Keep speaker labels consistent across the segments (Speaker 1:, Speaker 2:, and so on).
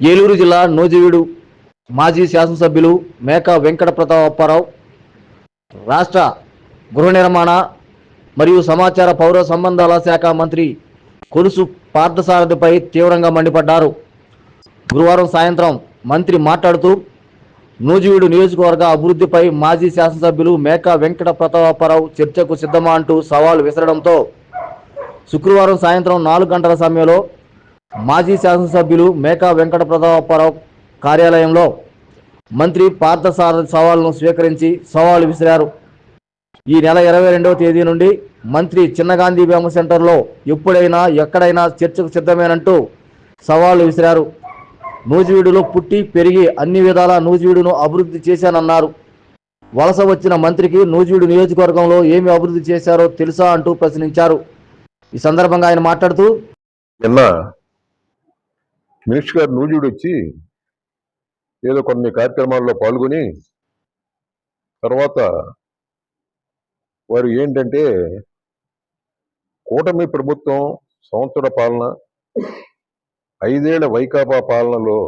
Speaker 1: ఏలూరు జిల్లా నూజివీడు మాజీ శాసనసభ్యులు మేకా వెంకట ప్రతాపరావు రాష్ట్ర గృహ నిర్మాణ మరియు సమాచార పౌర సంబంధాల శాఖ మంత్రి కొలుసు పార్థసారథిపై తీవ్రంగా మండిపడ్డారు. గురువారం సాయంత్రం మంత్రి మాట్లాడుతూ నూజివీడు నియోజకవర్గ అభివృద్ధిపై మాజీ శాసనసభ్యులు మేకా వెంకట ప్రతాపరావు చర్చకు సిద్ధమా అంటూ సవాల్ విసరడంతో శుక్రవారం సాయంత్రం నాలుగు గంటల సమయంలో మాజీ శాసనసభ్యులు మేకా వెంకట ప్రతాపరావు కార్యాలయంలో మంత్రి పార్థసారథి సవాల్ను స్వీకరించి సవాలు విసిరారు. ఈ నెల ఇరవై రెండవ తేదీ నుండి మంత్రి చిన్నగాంధీ బేమ సెంటర్లో ఎప్పుడైనా ఎక్కడైనా చర్చకు సిద్ధమేనంటూ సవాళ్ళు విసిరారు. నూజివీడులో పుట్టి పెరిగి అన్ని విధాలా నూజివీడును అభివృద్ధి చేశానన్నారు. వలస వచ్చిన మంత్రికి నూజివీడు నియోజకవర్గంలో ఏమి అభివృద్ధి చేశారో తెలుసా అంటూ ప్రశ్నించారు. ఈ సందర్భంగా ఆయన మాట్లాడుతూ
Speaker 2: నిన్న మినిస్టర్ గారు నూజుడు వచ్చి ఏదో కొన్ని కార్యక్రమాల్లో పాల్గొని తర్వాత వారు ఏంటంటే కూటమి ప్రభుత్వం సంవత్సర పాలన ఐదేళ్ళ వైకాపా పాలనలో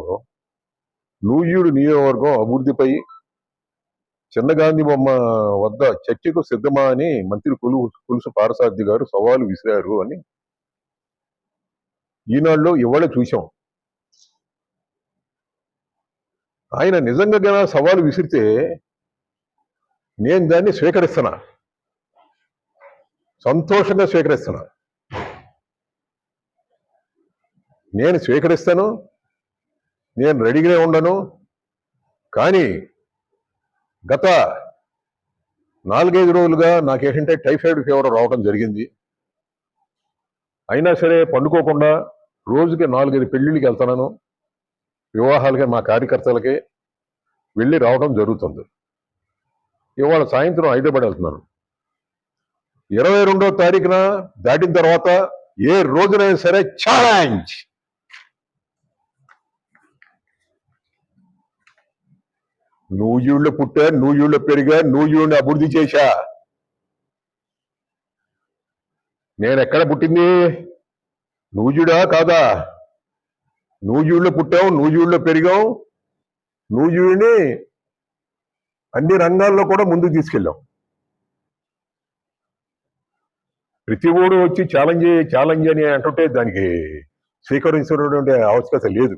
Speaker 2: నూజుడు నియోజకవర్గం అభివృద్ధిపై చిన్నగాంధీ బొమ్మ వద్ద చర్చకు సిద్ధమా అని మంత్రి కొలు కొలుసు పారసారథి గారు సవాలు విసిరారు అని ఈనాడులో ఇవాళ చూశాం. ఆయన నిజంగా సవాలు విసిరితే నేను దాన్ని స్వీకరిస్తున్నా. సంతోషంగా స్వీకరిస్తున్నా. నేను స్వీకరిస్తాను నేను రెడీగానే ఉండను కానీ గత నాలుగైదు రోజులుగా నాకేంటంటే టైఫాయిడ్ ఫీవర్ రావడం జరిగింది. అయినా సరే పండుకోకుండా రోజుకి నాలుగైదు పెళ్ళిళ్ళకి వెళ్తున్నాను. వివాహాలకి మా కార్యకర్తలకి వెళ్ళి రావడం జరుగుతుంది. ఇవాళ సాయంత్రం హైదరాబాద్ వెళ్తున్నాను ఇరవై రెండో తారీఖున దాటిన తర్వాత ఏ రోజునైనా సరే ఛాలెంజ్ నూజిళ్ళు పుట్టా నూజిళ్ళు పెరిగా నూజిళ్ళని అభివృద్ధి చేశా? నేను ఎక్కడ పుట్టింది? నూజుడా కాదా? నూజిళ్ళో పుట్టాం నూజిళ్ళో పెరిగాం నూజూడిని అన్ని రంగాల్లో కూడా ముందుకు తీసుకెళ్ళాం ప్రతి ఓడు వచ్చి ఛాలెంజ్ ఛాలెంజ్ అని అంటుంటే దానికి స్వీకరించినటువంటి ఆవశ్యకత లేదు.